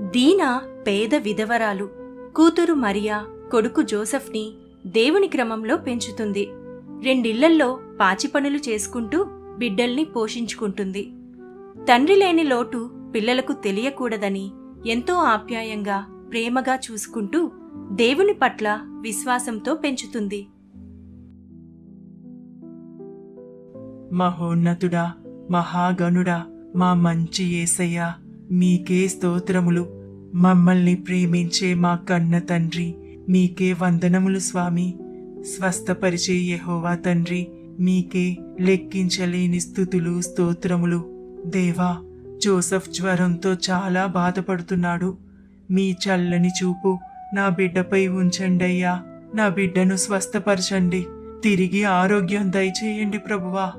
దీనా పేద విధవరాలు. కూతురు మరియా కొడుకు జోసెఫ్ని దేవుని క్రమంలో పెంచుతుంది. రెండిళ్ళల్లో పాచి పనులు చేసుకుంటూ బిడ్డల్ని పోషించుకుంటుంది. తండ్రి లేని లోటు పిల్లలకు తెలియకూడదని ఎంతో ఆప్యాయంగా ప్రేమగా చూసుకుంటూ దేవుని పట్ల విశ్వాసంతో పెంచుతుంది. మహోన్నతుడా మహాగణుడా మా మంచి యేసయ్య మీకే స్తోత్రములు. మమ్మల్ని ప్రేమించే మా కన్న తండ్రి. మీకే వందనములు స్వామి. స్వస్థపరిచే యహోవా తండ్రి. మీకే లెక్కించలేని స్థుతులు స్తోత్రములు. దేవా జోసఫ్ జ్వరంతో చాలా బాధపడుతున్నాడు. మీ చల్లని చూపు నా బిడ్డపై ఉంచండయ్యా. నా బిడ్డను స్వస్థపరచండి. తిరిగి ఆరోగ్యం దయచేయండి ప్రభువా.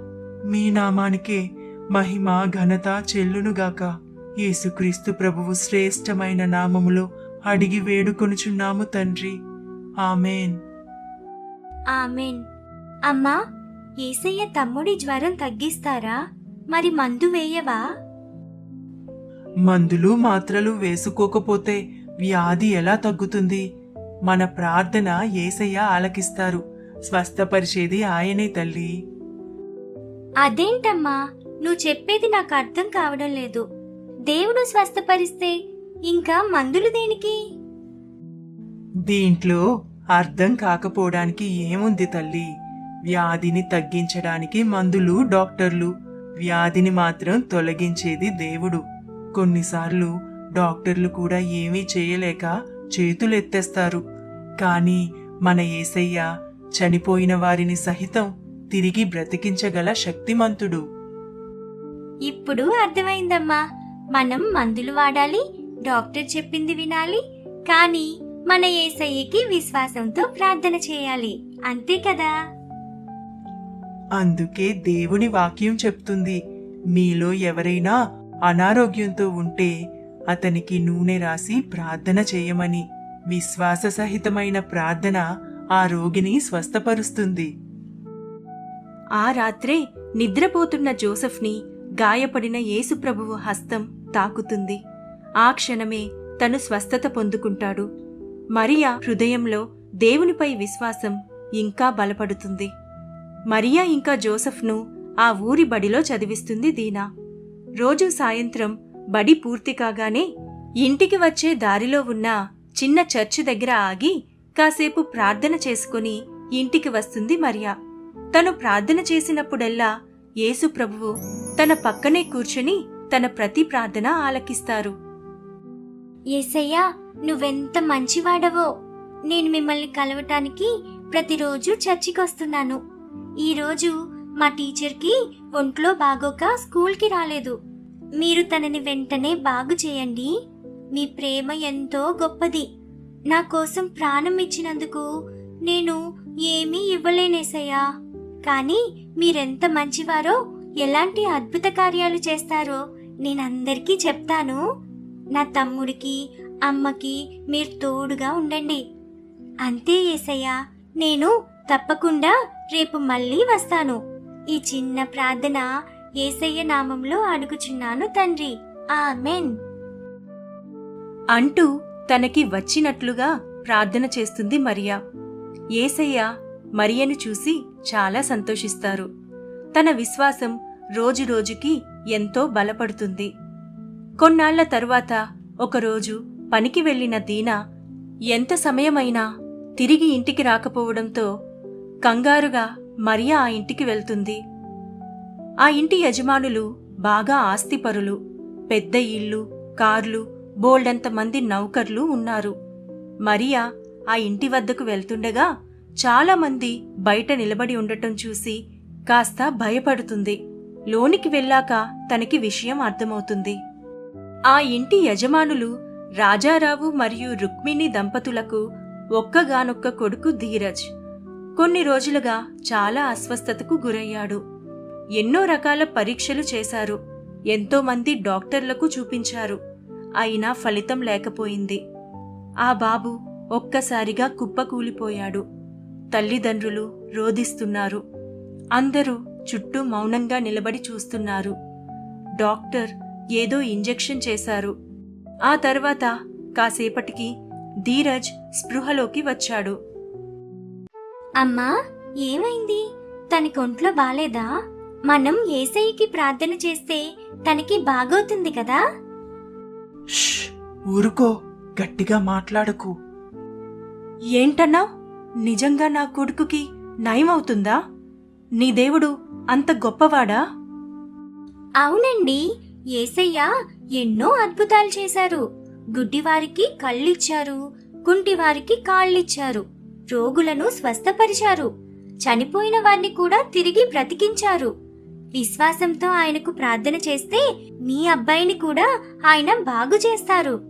మీ నామానికే మహిమ ఘనత చెల్లునుగాక. యేసుక్రీస్తు ప్రభువు శ్రేష్టమైన నామములో అడిగి వేడుకొనుచున్నాము తండ్రి. ఆమెన్. ఆమెన్. అమ్మా ఏసయ్య తమ్ముడి జ్వరం తగ్గిస్తారా? మరి మందు వేయవా? మందులు మాత్రలు వేసుకోకపోతే వ్యాధి ఎలా తగ్గుతుంది? మన ప్రార్థన ఏసయ్య ఆలకిస్తారు. స్వస్థపరిచేది ఆయనే తల్లి. అదేంటమ్మా? నువ్వు చెప్పేది నాకు అర్థం కావడం లేదు. దేవుడు స్వస్థపరిస్తే ఇంకా మందులు దేనికి? దీంట్లో అర్థం కాకపోవడానికి ఏముంది తల్లి? వ్యాధిని తగ్గించడానికి మందులు డాక్టర్లు. వ్యాధిని మాత్రం తొలగించేది దేవుడు. కొన్నిసార్లు డాక్టర్లు కూడా ఏమీ చేయలేక చేతులెత్తేస్తారు. కానీ మన ఏసయ్య చనిపోయిన వారిని సహితం తిరిగి బ్రతికించగల శక్తిమంతుడు. ఇప్పుడు అర్థమైందమ్మా. మనం మందులు వాడాలి డాక్టర్ చెప్పింది వినాలి కానీ మన ఏసయ్యకి విశ్వాసంతో ప్రార్థన చేయాలి. అంతే కదా? అందుకే దేవుని వాక్యం చెప్తుంది మీలో ఎవరైనా అనారోగ్యంతో ఉంటే అతనికి నూనె రాసి ప్రార్థన చేయమని. విశ్వాస సహితమైన ప్రార్థన ఆ రోగిని స్వస్థపరుస్తుంది. ఆ రాత్రే నిద్రపోతున్న జోసెఫ్ని గాయపడిన యేసుప్రభువు హస్తం తాకుతుంది. ఆ క్షణమే తను స్వస్థత పొందుకుంటాడు. మరియా హృదయంలో దేవునిపై విశ్వాసం ఇంకా బలపడుతుంది. మరియా ఇంకా జోసెఫ్ను ఆ ఊరి బడిలో చదివిస్తుంది దీనా. రోజు సాయంత్రం బడి పూర్తి కాగానే ఇంటికి వచ్చే దారిలో ఉన్న చిన్న చర్చి దగ్గర ఆగి కాసేపు ప్రార్థన చేసుకుని ఇంటికి వస్తుంది మరియా. తను ప్రార్థన చేసినప్పుడల్లా యేసుప్రభువు తన పక్కనే కూర్చుని తన ప్రతి ప్రార్థన ఆలకిస్తారు. ఏసయ్యా నువ్వెంత మంచివాడవో. నేను మిమ్మల్ని కలవటానికి ప్రతిరోజు చర్చికి వస్తున్నాను ఈరోజు మా టీచర్కి ఒంట్లో బాగోక స్కూల్కి రాలేదు. మీరు తనని వెంటనే బాగు చేయండి. మీ ప్రేమ ఎంతో గొప్పది. నా కోసం ప్రాణం ఇచ్చినందుకు నేను ఏమీ ఇవ్వలేనేసయ్యా కానీ మీరెంత మంచివారో ఎలాంటి అద్భుత కార్యాలు చేస్తారో నేనందరికీ చెప్తాను నా తమ్ముడికి అమ్మకి మీరు తోడుగా ఉండండి. అంతే ఏసయ్య నేను తప్పకుండా రేపు మళ్ళీ వస్తాను. ఈ చిన్న ప్రార్థన ఏసయ్య నామంలో అడుగుచున్నాను తండ్రి. ఆమెన్. అంటూ తనకి వచ్చినట్లుగా ప్రార్థన చేస్తుంది మరియా. ఏసయ్య మరియను చూసి చాలా సంతోషిస్తారు. తన విశ్వాసం రోజురోజుకి ఎంతో బలపడుతుంది. కొన్నాళ్ళ తరువాత ఒకరోజు పనికి వెళ్ళిన దీనా ఎంత సమయమైనా తిరిగి ఇంటికి రాకపోవడంతో కంగారుగా మరియా ఆ ఇంటికి వెళ్తుంది. ఆ ఇంటి యజమానులు బాగా ఆస్తిపరులు పెద్ద ఇల్లు కార్లు బోల్డంత మంది నౌకర్లు ఉన్నారు. మరియా ఆ ఇంటి వద్దకు వెళ్తుండగా చాలామంది బయట నిలబడి ఉండటం చూసి కాస్త భయపడుతుంది. లోనికి వెళ్ళాక తనకి విషయం అర్థమవుతుంది. ఆ ఇంటి యజమానులు రాజారావు మరియు రుక్మిణి దంపతులకు ఒక్కగానొక్క కొడుకు ధీరజ్. కొన్ని రోజులుగా చాలా అస్వస్థతకు గురయ్యాడు. ఎన్నో రకాల పరీక్షలు చేశారు. ఎంతోమంది డాక్టర్లకు చూపించారు. అయినా ఫలితం లేకపోయింది. ఆ బాబు ఒక్కసారిగా కుప్పకూలిపోయాడు. తల్లిదండ్రులు రోధిస్తున్నారు. అందరూ చుట్టూ మౌనంగా నిలబడి చూస్తున్నారు. డాక్టర్ ఏదో ఇంజెక్షన్ చేశారు. ఆ తర్వాత కాసేపటికి ధీరజ్ స్పృహలోకి వచ్చాడు. అమ్మా ఏమైంది? తనకి ఒంట్లో బాలేదా? మనం ఏసయ్యకి ప్రార్థన చేస్తే తనకి బాగవుతుంది కదా? ష్ ఊరుకో గట్టిగా మాట్లాడకు. ఏంటన్నావ్ నిజంగా నా కొడుకుకి నయమవుతుందా? నీ దేవుడు అంత గొప్పవాడా? అవునండి. ఏసయ్య ఎన్నో అద్భుతాలు చేశారు. గుడ్డివారికి కళ్ళిచ్చారు కుంటివారికి కాళ్ళిచ్చారు రోగులను స్వస్థపరిచారు చనిపోయిన వారిని కూడా తిరిగి బ్రతికించారు. విశ్వాసంతో ఆయనకు ప్రార్థన చేస్తే మీ అబ్బాయిని కూడా ఆయన బాగు చేస్తారు.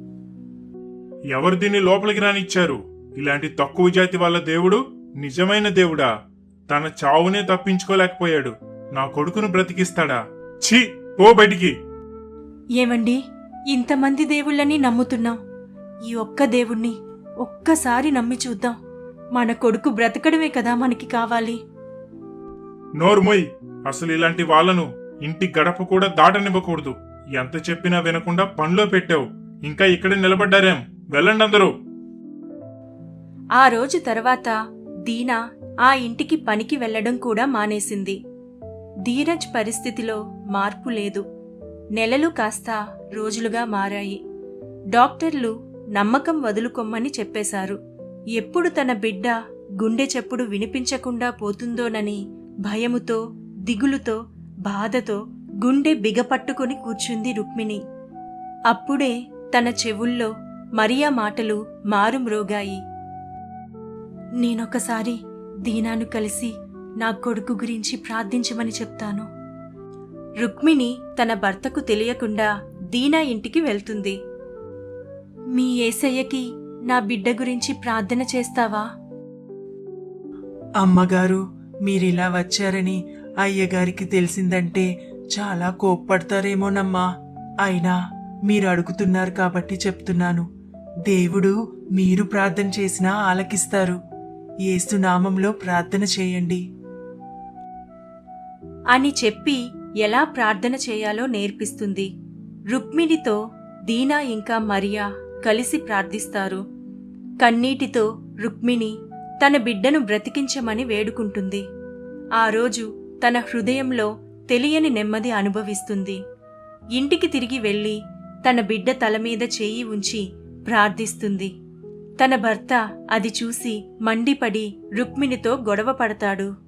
ఎవరు దీన్ని లోపలికి రానిచ్చారు? ఇలాంటి తక్కువ జాతి వాళ్ళ దేవుడు నిజమైన దేవుడా? తన చావునే తప్పించుకోలేకపోయాడు. నా కొడుకును బ్రతికిస్తాడా? ఛీ పో బయటికి. ఏమండి ఇంతమంది దేవుళ్ళని నమ్ముతున్నాం. ఈ ఒక్క దేవుణ్ణి ఒక్కసారి నమ్మి చూద్దాం. మన కొడుకు బ్రతకడమే కదా మనకి కావాలి. నోరుమొయ్ అసలు ఇలాంటి వాళ్ళను ఇంటి గడప కూడా దాటనివ్వకూడదు. ఎంత చెప్పినా వినకుండా పనిలో పెట్టావు. ఇంకా ఇక్కడ నిలబడ్డారేం? వెళ్ళండి అందరూ. ఆ రోజు తర్వాత దీనా ఆ ఇంటికి పనికి వెళ్ళడం కూడా మానేసింది. ధీరజ్ పరిస్థితిలో మార్పు లేదు. నెలలు కాస్త రోజులుగా మారాయి. డాక్టర్లు నమ్మకం వదులుకొమ్మని చెప్పేశారు. ఎప్పుడు తన బిడ్డ గుండె చెప్పుడు వినిపించకుండా పోతుందోనని భయముతో దిగులుతో బాధతో గుండె బిగపట్టుకుని కూర్చుంది రుక్మిణి. అప్పుడే తన చెవుల్లో మరియా మాటలు మారుమ్రోగాయి. నేనొకసారి దీనాను కలిసి నా కొడుకు గురించి ప్రార్థించమని చెప్తాను. రుక్మిణి తన భర్తకు తెలియకుండా దీనా ఇంటికి వెళ్తుంది. మీ ఏసయ్యకి నా బిడ్డ గురించి ప్రార్థన చేస్తావా? అమ్మగారు మీరిలా వచ్చారని అయ్యగారికి తెలిసిందంటే చాలా కోప్పడతారేమోనమ్మా. అయినా మీరు అడుగుతున్నారు కాబట్టి చెప్తున్నాను. దేవుడు మీరు ప్రార్థన చేసినా ఆలకిస్తారు. ఏసునామంలో ప్రార్థన చేయండి. అని చెప్పి ఎలా ప్రార్థన చేయాలో నేర్పిస్తుంది. రుక్మిణితో దీనా ఇంకా మరియా కలిసి ప్రార్థిస్తారు. కన్నీటితో రుక్మిణి తన బిడ్డను బ్రతికించమని వేడుకుంటుంది. ఆ రోజు తన హృదయంలో తెలియని నెమ్మది అనుభవిస్తుంది. ఇంటికి తిరిగి వెళ్ళి తన బిడ్డ తల మీద చేయి ఉంచి ప్రార్థిస్తుంది. తన భర్త అది చూసి మండిపడి రుక్మిణితో గొడవ పడతాడు.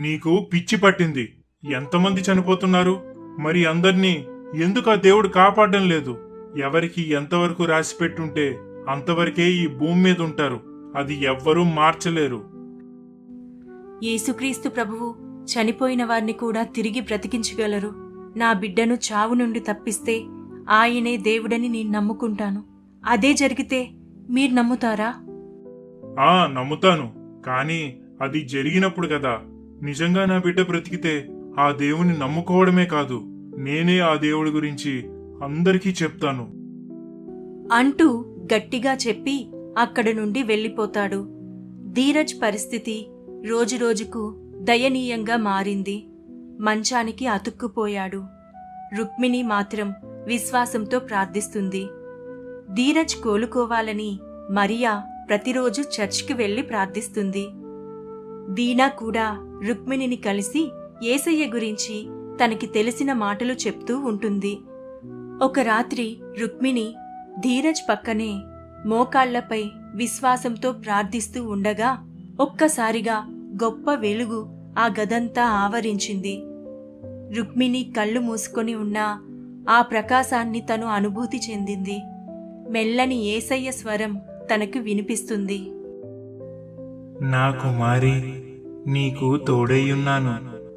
నీకు పిచ్చి పట్టింది. ఎంతమంది చనిపోతున్నారు? మరి అందర్నీ ఎందుకు ఆ దేవుడు కాపాడడం లేదు? ఎవరికి ఎంతవరకు రాసిపెట్టుంటే అంతవరకే ఈ భూమి మీద ఉంటారు. అది ఎవ్వరూ మార్చలేరు. యేసుక్రీస్తు ప్రభువు చనిపోయిన వారిని కూడా తిరిగి బ్రతికించగలరు. నా బిడ్డను చావు నుండి తప్పిస్తే ఆయనే దేవుడని నేను నమ్ముకుంటాను. అదే జరిగితే మీరు నమ్ముతారా? ఆ నమ్ముతాను. కానీ అది జరిగినప్పుడు కదా. నిజంగా నా బిడ్డ బ్రతికితే ఆ దేవుని నమ్ముకోవడమే కాదు నేనే ఆ దేవుడి గురించి అందరికీ చెప్తాను. అంటూ గట్టిగా చెప్పి అక్కడి నుండి వెళ్ళిపోతాడు. ధీరజ్ పరిస్థితి రోజురోజుకు దయనీయంగా మారింది. మంచానికి అతుక్కుపోయాడు. రుక్మిణి మాత్రం విశ్వాసంతో ప్రార్థిస్తుంది. ధీరజ్ కోలుకోవాలని మరియా ప్రతిరోజు చర్చ్కి వెళ్ళి ప్రార్థిస్తుంది. దీనా కూడా రుక్మిణిని కలిసి ఏసయ్య గురించి తనకి తెలిసిన మాటలు చెప్తూ ఉంటుంది. ఒక రాత్రి రుక్మిణి ధీరజ్ పక్కనే మోకాళ్ళపై విశ్వాసంతో ప్రార్థిస్తూ ఉండగా ఒక్కసారిగా గొప్ప వెలుగు ఆ గదంతా ఆవరించింది. రుక్మిణి కళ్ళు మూసుకొని ఉన్న ఆ ప్రకాశాన్ని తను అనుభూతి చెందింది. మెల్లని ఏసయ్య స్వరం తనకు వినిపిస్తుంది. నా కుమారి నీకు తోడైయున్నాను.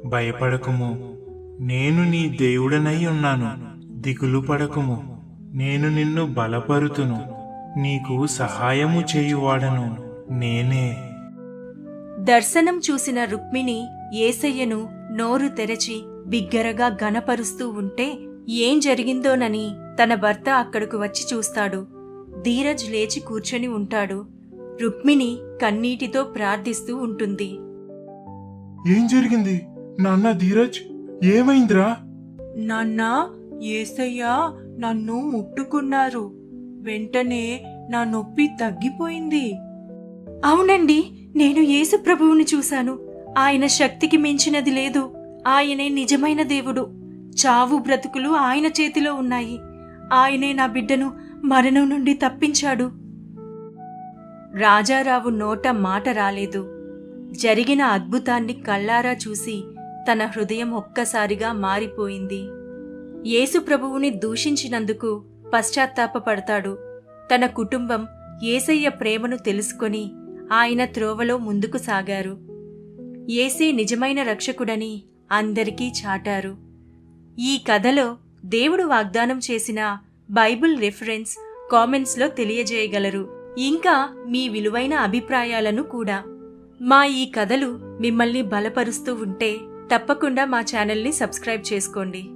భయపడకుము. నేను నీ దేవుడనై ఉన్నాను. దిగులు పడకుము. నేను నిన్ను బలపరుతును. నీకు సహాయము చేయువాడను నేనే. దర్శనం చూసిన రుక్మిణి ఏసయ్యను నోరు తెరచి బిగ్గరగా గనపరుస్తూ ఉంటే ఏం జరిగిందోనని తన భర్త అక్కడకు వచ్చి చూస్తాడు. ధీరజ్ లేచి కూర్చొని ఉంటాడు. రుక్మిణి కన్నీటితో ప్రార్థిస్తూ ఉంటుంది. ఏం జరిగింది? నాన్న ధీరజ్ ఏమైందిరా? నాన్నా ఏసయ్యా నన్ను ముట్టుకున్నారు. వెంటనే నా నొప్పి తగ్గిపోయింది. అవునండి నేను యేసు ప్రభువుని చూశాను. ఆయన శక్తికి మించినది లేదు. ఆయనే నిజమైన దేవుడు. చావు బ్రతుకులు ఆయన చేతిలో ఉన్నాయి. ఆయనే నా బిడ్డను మరణం నుండి తప్పించాడు. రాజారావు నోట మాట రాలేదు. జరిగిన అద్భుతాన్ని కళ్ళారా చూసి తన హృదయం ఒక్కసారిగా మారిపోయింది. యేసు ప్రభువుని దూషించినందుకు పశ్చాత్తాపపడతాడు. తన కుటుంబం ఏసయ్య ప్రేమను తెలుసుకొని ఆయన త్రోవలో ముందుకు సాగారు. ఏసే నిజమైన రక్షకుడని అందరికీ చాటారు. ఈ కథలో దేవుడు వాగ్దానం చేసిన బైబిల్ రిఫరెన్స్ కామెంట్స్లో తెలియజేయగలరు. ఇంకా మీ విలువైన అభిప్రాయాలను కూడా. మా ఈ కథలు మిమ్మల్ని బలపరుస్తూ ఉంటే తప్పకుండా మా ఛానల్ని సబ్స్క్రైబ్ చేసుకోండి.